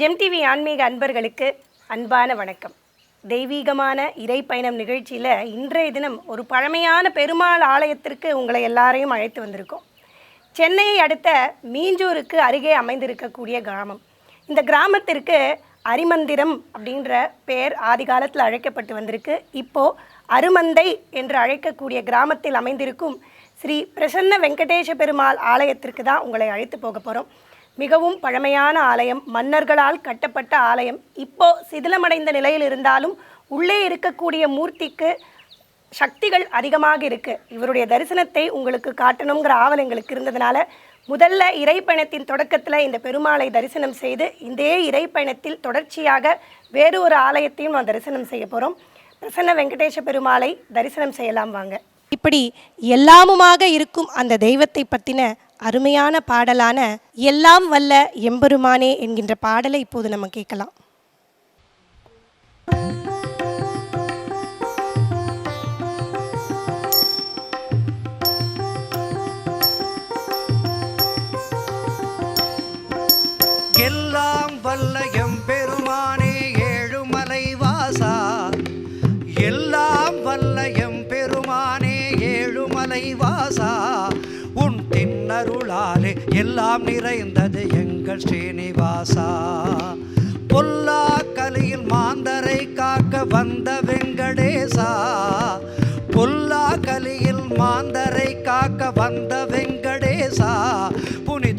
Gem TV ஆன்மீக அன்பர்களுக்கு அன்பான வணக்கம். தெய்வீகமான இறை பயணம் நிகழ்ச்சியில் இன்றைய தினம் ஒரு பழமையான பெருமாள் ஆலயத்திற்கு உங்களை எல்லாரையும் அழைத்து வந்திருக்கோம். சென்னையை அடுத்த மீஞ்சூருக்கு அருகே அமைந்திருக்கக்கூடிய கிராமம். இந்த கிராமத்திற்கு அரிமந்திரம் அப்படின்ற பெயர் ஆதி காலத்தில் அழைக்கப்பட்டு வந்திருக்கு. இப்போது அருமந்தை என்று அழைக்கக்கூடிய கிராமத்தில் அமைந்திருக்கும் ஸ்ரீ பிரசன்ன வெங்கடேஷ பெருமாள் ஆலயத்திற்கு தான் உங்களை அழைத்து போக போகிறோம் மிகவும் பழமையான ஆலயம் மன்னர்களால் கட்டப்பட்ட ஆலயம். இப்போ சிதிலமடைந்த நிலையில் இருந்தாலும் உள்ளே இருக்கக்கூடிய மூர்த்திக்கு சக்திகள் அதிகமாக இருக்குது இவருடைய தரிசனத்தை உங்களுக்கு காட்டணுங்கிற ஆவல் எங்களுக்கு இருந்ததுனால முதல்ல இறைப்பயணத்தின் தொடக்கத்தில் இந்த பெருமாளை தரிசனம் செய்து இதே இறைப்பயணத்தில் தொடர்ச்சியாக வேறு ஒரு ஆலயத்தையும் நான் தரிசனம் செய்ய போகிறோம் பிரசன்ன வெங்கடேஷ பெருமாளை தரிசனம் செய்யலாம் வாங்க. இப்படி எல்லாமுமாக இருக்கும் அந்த தெய்வத்தை பற்றின அருமையான பாடலான எல்லாம் வல்ல எம்பெருமானே என்கின்ற பாடலை இப்போது நம்ம கேட்கலாம். எல்லாம் நிறைந்தது எங்கள் ஸ்ரீனிவாசா. பொல்லா கலையில் மாந்தரை காக்க வந்த வெங்கடேசா. பொல்லா கலியில் மாந்தரை காக்க வந்த வெங்கடேசா.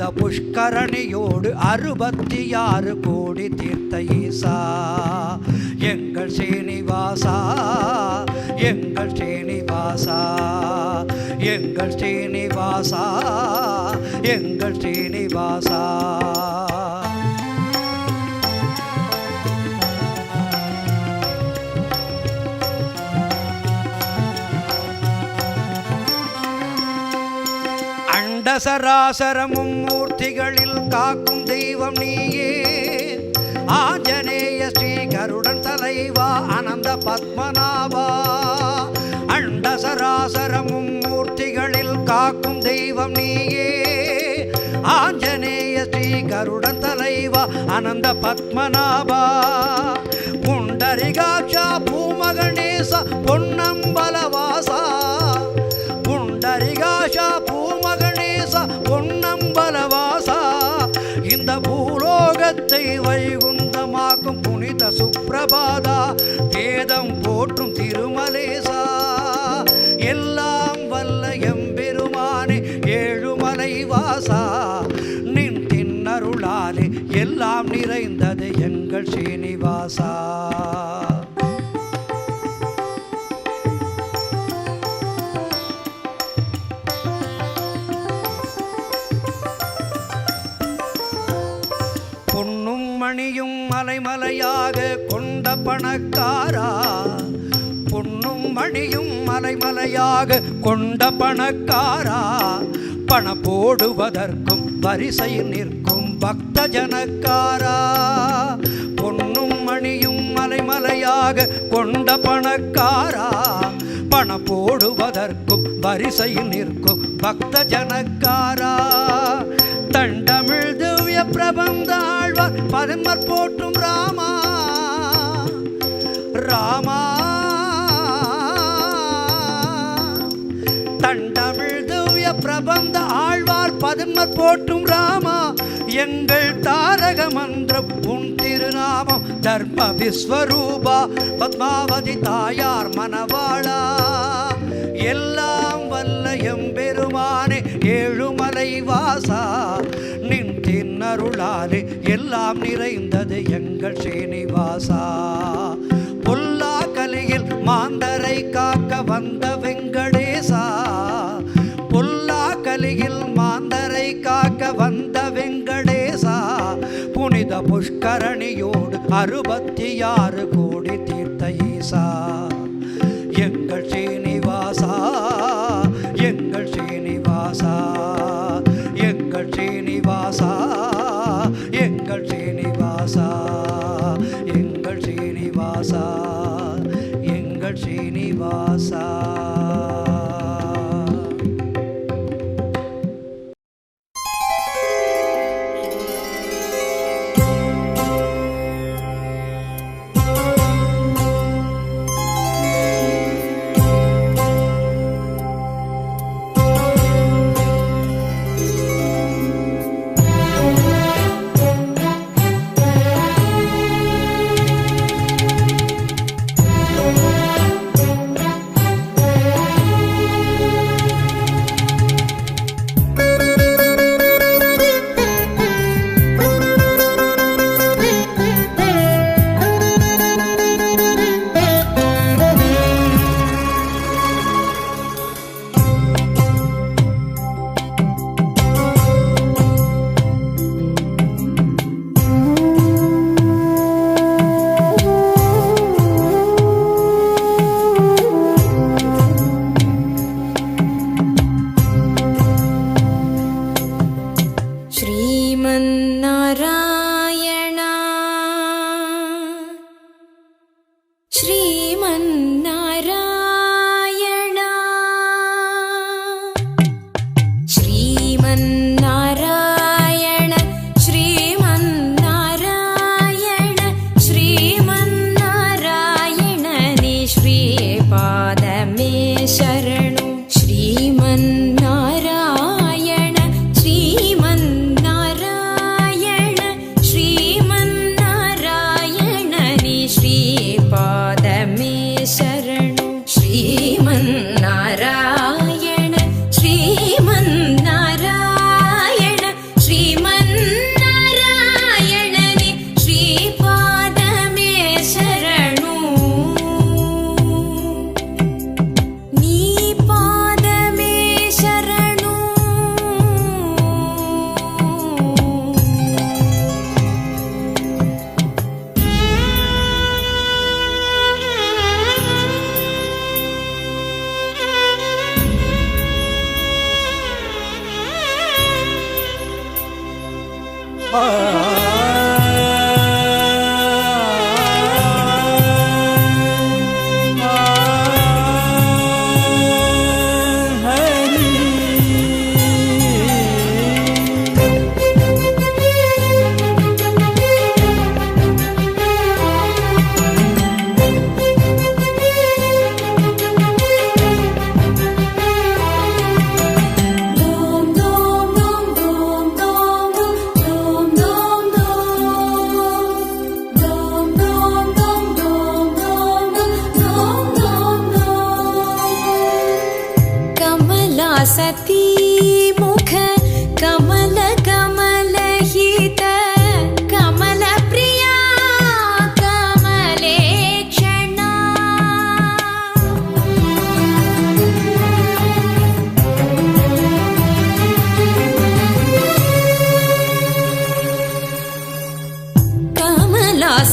அந்த புஷ்கரணியோடு அறுபத்தி ஆறு கோடி தீர்த்த ஈசா. எங்கள் ஸ்ரீனிவாசா எங்கள் ஸ்ரீனிவாசா எங்கள் ஸ்ரீனிவாசா எங்கள் ஸ்ரீனிவாசா அண்டசராசரமும் மூர்த்திகளில் காக்கும் தெய்வம் நீயே. ஆஞ்சநேய ஸ்ரீ கருடன் தலைவா அனந்த பத்மநாபா. அண்டசராசரமும் மூர்த்திகளில் காக்கும் தெய்வம் நீயே. ஆஞ்சநேய ஸ்ரீ கருடன் தலைவா அனந்த பத்மநாபா. புண்டரிகாட்சா பூமகணேச பொன்னம்பலவாசா. பிரபாதா வேதம் போற்றும் திருமலேசா. எல்லாம் வல்ல எம்பெருமானே ஏழுமலை வாசா. நின் தின்னருளாலே எல்லாம் நிறைந்தது எங்கள் ஸ்ரீனிவாசா பொன்னும் மணியும் மலைமலையாக கொண்ட பணக்காரா பொன்னும் மணியும் மலைமலையாக கொண்ட பணக்காரா பண போடுவதற்கும் வரிசை நிற்கும் பக்த ஜனக்காரா பொன்னும் மணியும் மலைமலையாக கொண்ட பணக்காரா பண போடுவதற்கும் வரிசை நிற்கும் பக்த ஜனக்காரா தண்டமிழ் திவ்ய பிரபந்தாழ்வார் ஆழ்வார் போற்றும் ராமா? ராமா. தண்டமிழ் திவ்ய பிரபந்த ஆழ்வார் பதுமர் போற்றும் ராமா. எங்கள் தாரக மன்றம் உன் திருநாமம் தர்ம விஸ்வரூபா. பத்மாவதி தாயார் மனவாளா எல்லாம் வல்ல எம்பெருமானே ஏழுமலை வாசா. நின் தின்னருளாலே எல்லாம் நிறைந்தது எங்கள் ஸ்ரீனிவாசா பொல்லா மாந்தரை காக்க வந்த வெங்கடேசா. பொல்லா கலியில் மாந்தரை காக்க வந்த வெங்கடேசா. புனித புஷ்கரணியோடு அறுபத்தி ஆறு கோடி தீர்த்த ஈசா.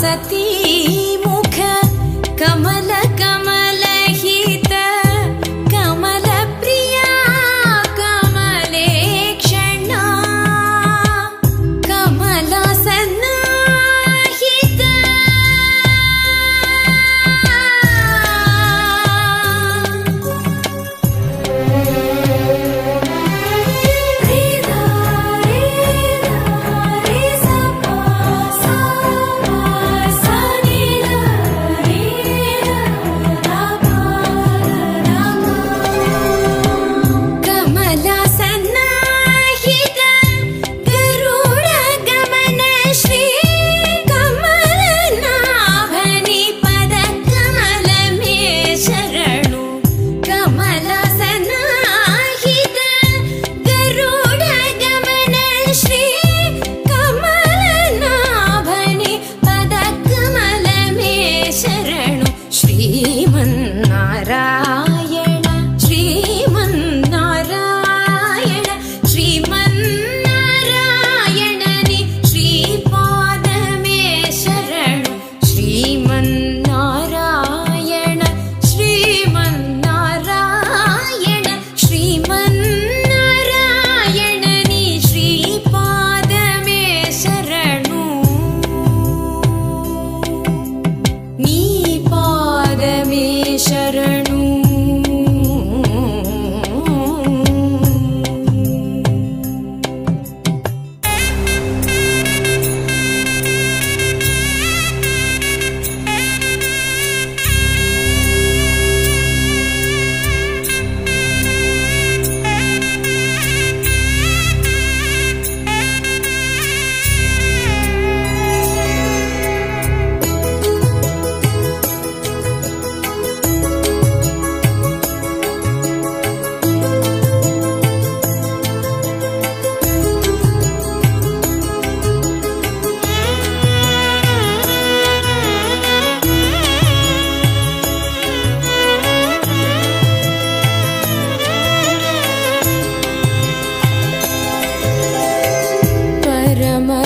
de ti.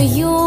you.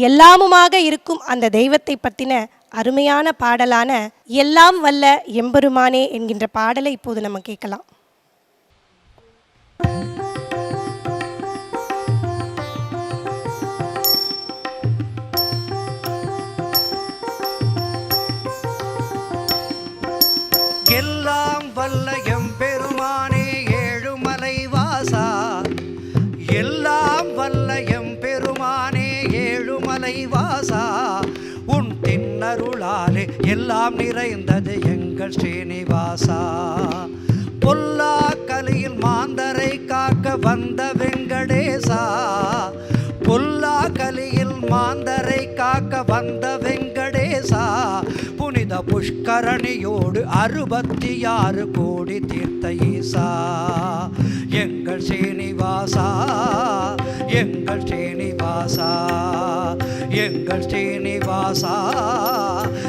எல்லாமுமாக இருக்கும் அந்த தெய்வத்தை பற்றின அருமையான பாடலான எல்லாம் வல்ல எம்பெருமானே என்கின்ற பாடலை இப்போது நம்ம கேட்கலாம். எல்லாம் நிறைந்தது எங்கள் ஸ்ரீனிவாசா. பொல்லா கலியில் மாந்தரை காக்க வந்த வெங்கடேசா. பொல்லா கலியில் மாந்தரை காக்க வந்த வெங்கடேசா. புனித புஷ்கரணியோடு அறுபத்தி ஆறு கோடி தீர்த்த ஈசா. எங்கள் ஸ்ரீனிவாசா எங்கள் ஸ்ரீனிவாசா. எங்கள் ஸ்ரீனிவாசா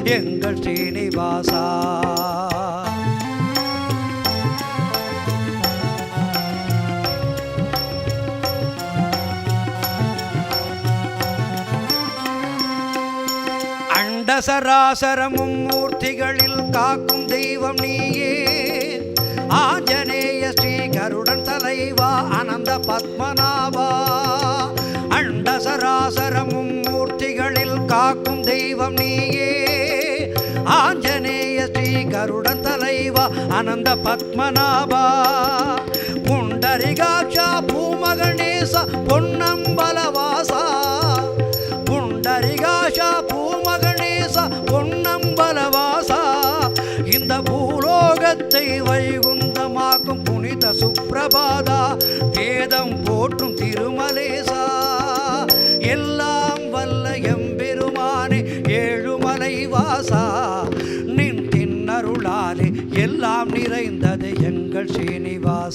எங்கள் ஸ்ரீனிவாசா அண்டசராசரமும் மூர்த்திகளில் காக்கும் தெய்வம் நீயே. ஆஞ்சநேய ஸ்ரீ கருடன் தலைவா அனந்த பத்மநாபா. காக்கும் தெய்வம் நீயே. ஆஞ்சநேய ஸ்ரீ கருடன் தலைவா அனந்த பத்மநாபா. புண்டரிகாட்சா பூமகணேச பொன்னம்பலவாசா.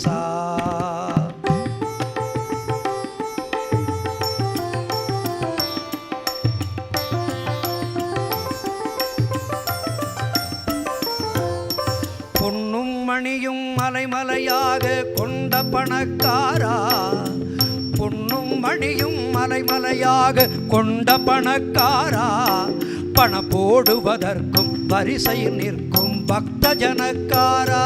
ஸ்ரீனிவாசா பொன்னும் மணியும் மலைமலையாக கொண்ட பணக்காரா? பொன்னும் மணியும் மலைமலையாக கொண்ட பணக்காரா? பண போடுவதற்கும் வரிசையில் நிற்கும் பக்த ஜனக்காரா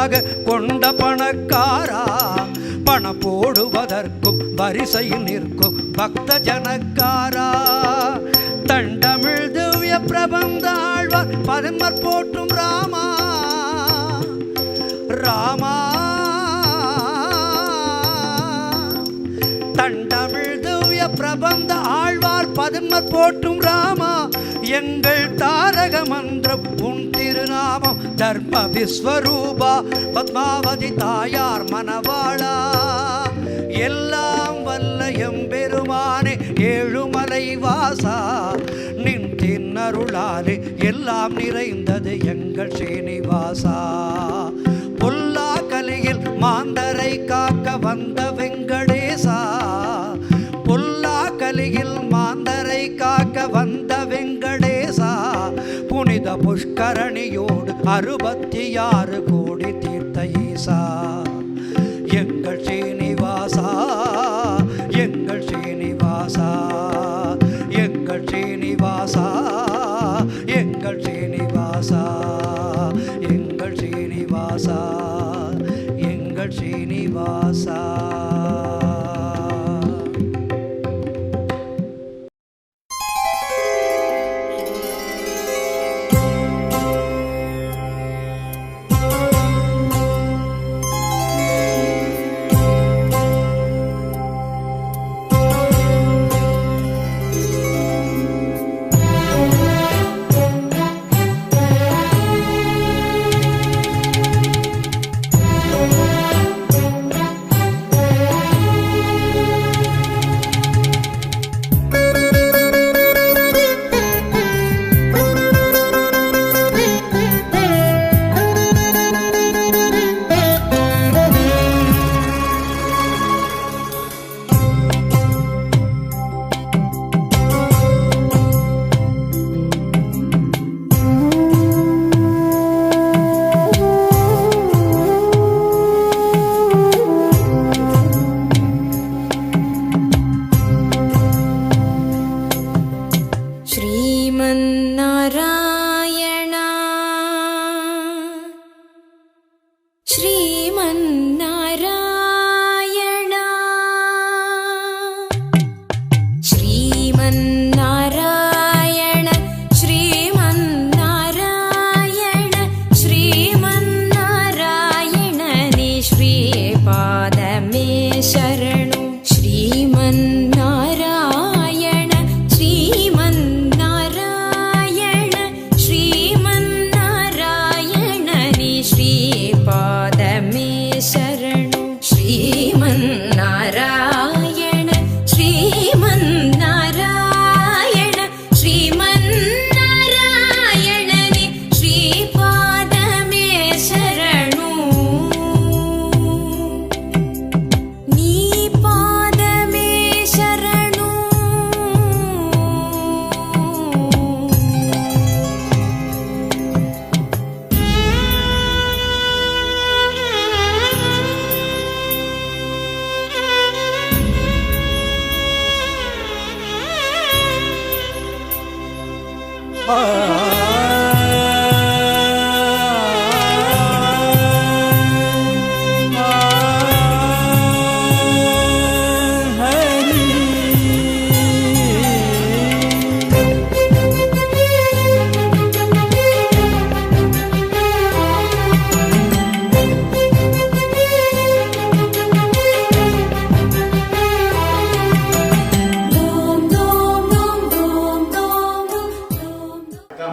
மலைமலையாக கொண்ட பணக்காரா? பணம் போடுவதற்கும் வரிசையில் நிற்கும் பக்த ஜனக்காரா தண்டமிழ் திவ்ய பிரபந்தாழ்வார் பரமர் போற்றும் ராமா? ராமா? தண்டமிழ் திவ்ய பிரபந்த ஆழ்வார் பதுமர் போற்றும் ராமா? எங்கள் தாரக மந்திரம் உன் திருநாமம் தர்ம விஸ்வரூபா பத்மாவதி தாயார் மனவாளா எல்லாம் வல்ல எம்பெருமானே ஏழுமலை வாசா. நின் தின்னருளாலே எல்லாம் நிறைந்தது எங்கள் ஸ்ரீனிவாசா பொல்லா கலையில் மாந்தரை காக்க வந்தவை அறுபத்தி ஆறு கோடி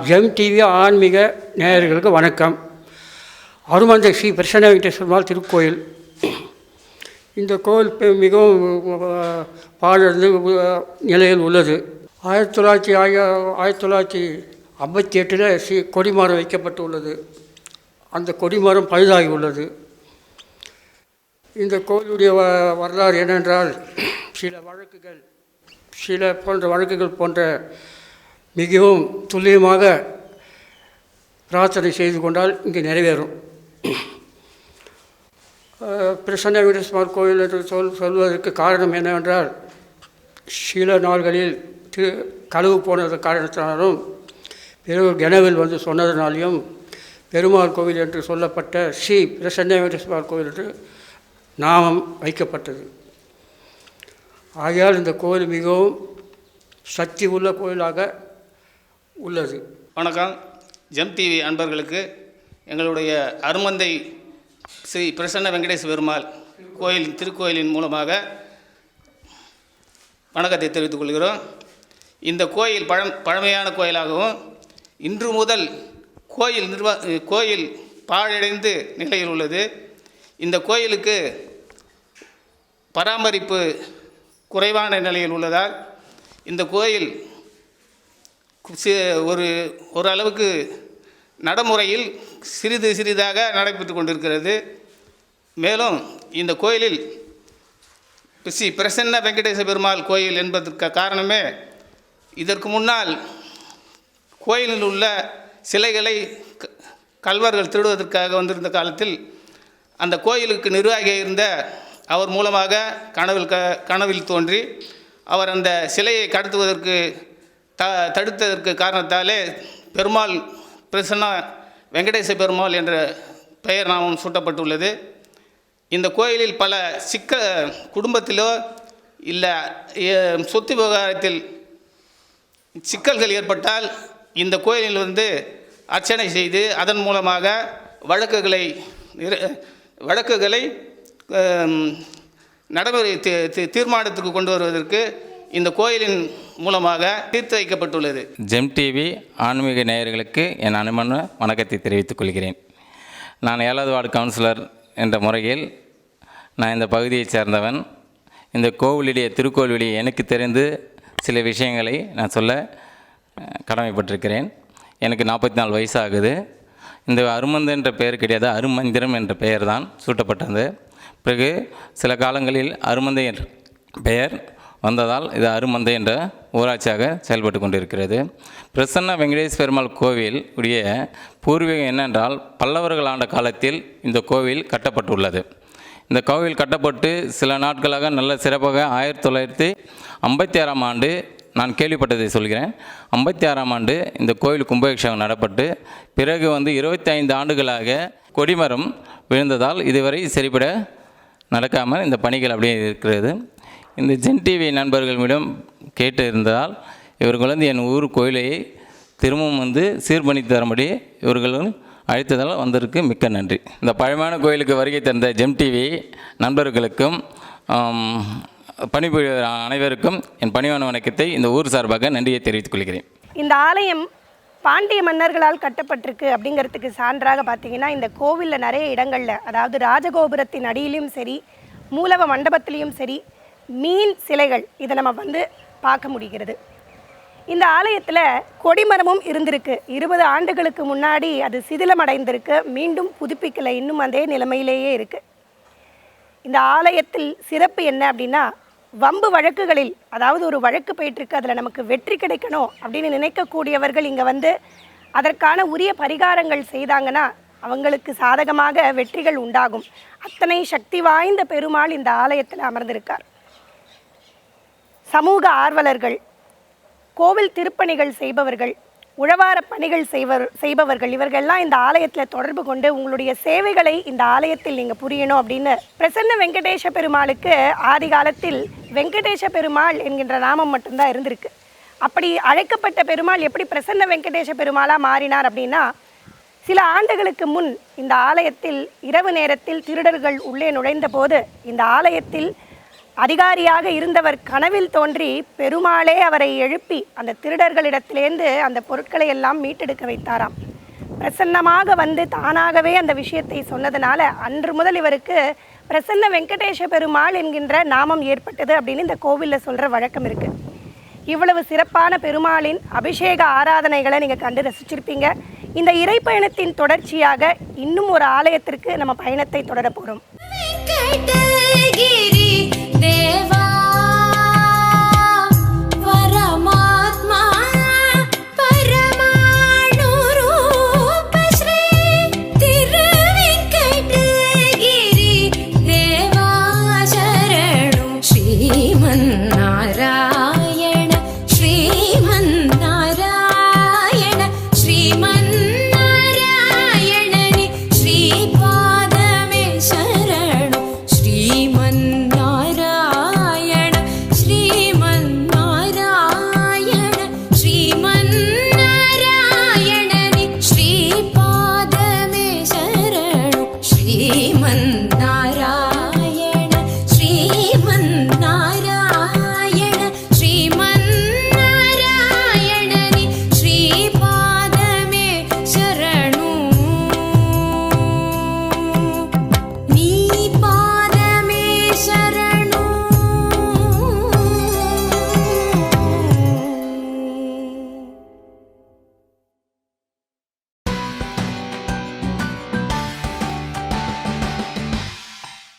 ஜெம் டிவி ஆன்மீக நேயர்களுக்கு வணக்கம். அருமந்தை ஸ்ரீ பிரசன்ன வெங்கடேஸ்வரமால் திருக்கோயில். இந்த கோயில் மிகவும் பாடர்ந்து நிலையில் உள்ளது. ஆயிரத்தி தொள்ளாயிரத்தி ஆய ஆயிரத்தி தொள்ளாயிரத்தி ஐம்பத்தி எட்டில் ஸ்ரீ கொடிமரம் வைக்கப்பட்டு உள்ளது அந்த கொடிமரம் பழுதாகி உள்ளது. இந்த கோயிலுடைய வ வரலாறு என்னென்றால் சில வழக்குகள் சில போன்ற வழக்குகள் போன்ற மிகவும் துல்லியமாக பிரார்த்தனை செய்து கொண்டால் இங்கே நிறைவேறும். பிரசன்ன வெங்கடேஸ்வரர் கோயில் என்று சொல் சொல்வதற்கு காரணம் என்னவென்றால் சில நாள்களில் திரு களவு போனது காரணத்தினாலும் பிறகு கனவில் வந்து சொன்னதினாலையும் பெருமாள் கோவில் என்று சொல்லப்பட்ட ஸ்ரீ பிரசன்ன வெங்கடேஸ்வரர் கோவில் என்று நாமம் வைக்கப்பட்டது. ஆகையால் இந்த கோயில் மிகவும் சக்தி உள்ள கோயிலாக உள்ளது. வணக்கம். ஜெம் டிவி அன்பர்களுக்கு எங்களுடைய அருமந்தை ஸ்ரீ பிரசன்ன வெங்கடேச பெருமாள் கோயில் திருக்கோயிலின் மூலமாக வணக்கத்தை தெரிவித்துக் கொள்கிறோம். இந்த கோயில் பழம் பழமையான கோயிலாகவும் இன்று முதல் கோயில் நிர்வா கோயில் பாழடைந்து நிலையில் உள்ளது. இந்த கோயிலுக்கு பராமரிப்பு குறைவான நிலையில் உள்ளதால் இந்த கோயில் ஒரு ஓரளவுக்கு நடைமுறையில் சிறிது சிறிதாக நடைபெற்று கொண்டிருக்கிறது. மேலும் இந்த கோயிலில் ஸ்ரீ பிரசன்ன வெங்கடேச பெருமாள் கோயில் என்பதற்கு காரணமே இதற்கு முன்னால் கோயிலில் உள்ள சிலைகளை க- கல்வர்கள் திருடுவதற்காக வந்திருந்த காலத்தில் அந்த கோயிலுக்கு நிர்வாகியாக இருந்த அவர் மூலமாக கனவில் க கனவில் தோன்றி அவர் அந்த சிலையை கடத்துவதற்கு த தடுத்ததற்கு காரணத்தாலே பெருமாள் பிரசன்னா வெங்கடேச பெருமாள் என்ற பெயர் நாமம் சூட்டப்பட்டுள்ளது. இந்த கோயிலில் பல சிக்க குடும்பத்திலோ இல்லை சொத்து விவகாரத்தில் சிக்கல்கள் ஏற்பட்டால் இந்த கோயிலில் வந்து அர்ச்சனை செய்து அதன் மூலமாக வழக்குகளை வழக்குகளை நடைமுறை தீ- தீர்மானத்துக்கு கொண்டு வருவதற்கு இந்த கோயிலின் மூலமாக தீர்த்து வைக்கப்பட்டுள்ளது ஜெம் டிவி ஆன்மீக நேயர்களுக்கு என் அனுமன வணக்கத்தை தெரிவித்துக் கொள்கிறேன். நான் ஏழாவது வார்டு கவுன்சிலர் என்ற முறையில் நான் இந்த பகுதியைச் சேர்ந்தவன். இந்த கோவிலுடைய திருக்கோவிலுடைய எனக்கு தெரிந்து சில விஷயங்களை நான் சொல்ல கடமைப்பட்டிருக்கிறேன். எனக்கு நாற்பத்தி நாலு வயசாகுது. இந்த அருமந்து என்ற பெயர் கிடையாது அருமந்திரம் என்ற பெயர் தான் சூட்டப்பட்டது. பிறகு சில காலங்களில் அருமந்தை என்ற பெயர் வந்ததால் இது அருமந்தை என்ற ஊராட்சியாக செயல்பட்டு கொண்டிருக்கிறது. பிரசன்ன வெங்கடேஷ் பெருமாள் கோவில் உடைய பூர்வீகம் என்னென்றால் பல்லவர்கள் ஆண்ட காலத்தில் இந்த கோவில் கட்டப்பட்டுள்ளது. இந்த கோவில் கட்டப்பட்டு சில நாட்களாக நல்ல சிறப்பாக ஆயிரத்தி தொள்ளாயிரத்தி ஐம்பத்தி ஆறாம் ஆண்டு நான் கேள்விப்பட்டதை சொல்கிறேன். ஐம்பத்தி ஆறாம் ஆண்டு இந்த கோவில் கும்பாபிஷேகம் நடப்பட்டு பிறகு வந்து இருபத்தி ஐந்து ஆண்டுகளாக கொடிமரம் விழுந்ததால் இதுவரை சரிபட நடக்காமல் இந்த பணிகள் அப்படியே இருக்கிறது. இந்த ஜென் டிவி நண்பர்களிடம் கேட்டு இருந்தால் இவர்கள் வந்து என் ஊர் கோயிலை திரும்பவும் வந்து சீர்பணித்து தரும்படி இவர்களும் அழைத்ததால் வந்திருக்கு மிக்க நன்றி. இந்த பழமையான கோயிலுக்கு வருகை தந்த ஜெம் டிவி நண்பர்களுக்கும் பணிபுரிய அனைவருக்கும் என் பணிவான வணக்கத்தை இந்த ஊர் சார்பாக நன்றியை தெரிவித்துக் கொள்கிறேன். இந்த ஆலயம் பாண்டிய மன்னர்களால் கட்டப்பட்டிருக்கு அப்படிங்கிறதுக்கு சான்றாக பார்த்தீங்கன்னா இந்த கோவிலில் நிறைய இடங்களில் அதாவது ராஜகோபுரத்தின் அடியிலையும் சரி மூலவ மண்டபத்திலையும் சரி மீன் சிலைகள். இதை நம்ம வந்து பார்க்க முடிகிறது. இந்த ஆலயத்தில் கொடிமரமும் இருந்திருக்கு. இருபது ஆண்டுகளுக்கு முன்னாடி அது சிதிலமடைந்திருக்கு. மீண்டும் புதுப்பிக்கலை. இன்னும் அதே நிலைமையிலேயே இருக்குது இந்த ஆலயத்தில் சிறப்பு என்ன அப்படின்னா வம்பு வழக்குகளில் அதாவது ஒரு வழக்கு போயிட்டுருக்கு அதில் நமக்கு வெற்றி கிடைக்கணும் அப்படின்னு நினைக்கக்கூடியவர்கள் இங்கே வந்து அதற்கான உரிய பரிகாரங்கள் செய்தாங்கன்னா அவங்களுக்கு சாதகமாக வெற்றிகள் உண்டாகும். அத்தனை சக்தி வாய்ந்த பெருமாள் இந்த ஆலயத்தில் அமர்ந்திருக்கார். சமூக ஆர்வலர்கள் கோவில் திருப்பணிகள் செய்பவர்கள் உழவார பணிகள் செய்வர் செய்பவர்கள் இவர்கள்லாம் இந்த ஆலயத்தில் தொடர்பு கொண்டு உங்களுடைய சேவைகளை இந்த ஆலயத்தில் நீங்கள் புரியணும் அப்படின்னு பிரசன்ன வெங்கடேஷ பெருமாளுக்கு ஆதி காலத்தில் வெங்கடேஷ பெருமாள் என்கின்ற நாமம் மட்டும்தான் இருந்திருக்கு. அப்படி அழைக்கப்பட்ட பெருமாள் எப்படி பிரசன்ன வெங்கடேஷ பெருமாளாக மாறினார் அப்படின்னா சில ஆண்டுகளுக்கு முன் இந்த ஆலயத்தில் இரவு நேரத்தில் திருடர்கள் உள்ளே நுழைந்த போது இந்த ஆலயத்தில் அதிகாரியாக இருந்தவர் கனவில் தோன்றி பெருமாளே அவரை எழுப்பி அந்த திருடர்களிடத்திலேருந்து அந்த பொருட்களை எல்லாம் மீட்டெடுக்க வைத்தாராம். பிரசன்னமாக வந்து தானாகவே அந்த விஷயத்தை சொன்னதுனால அன்று முதல் இவருக்கு பிரசன்ன வெங்கடேஷ பெருமாள் என்கின்ற நாமம் ஏற்பட்டது அப்படின்னு இந்த கோவிலில் சொல்கிற வழக்கம் இருக்குது இவ்வளவு சிறப்பான பெருமாளின் அபிஷேக ஆராதனைகளை நீங்கள் கண்டு ரசிச்சிருப்பீங்க. இந்த இறைப்பயணத்தின் தொடர்ச்சியாக இன்னும் ஒரு ஆலயத்திற்கு நம்ம பயணத்தை தொடர போகிறோம் देवा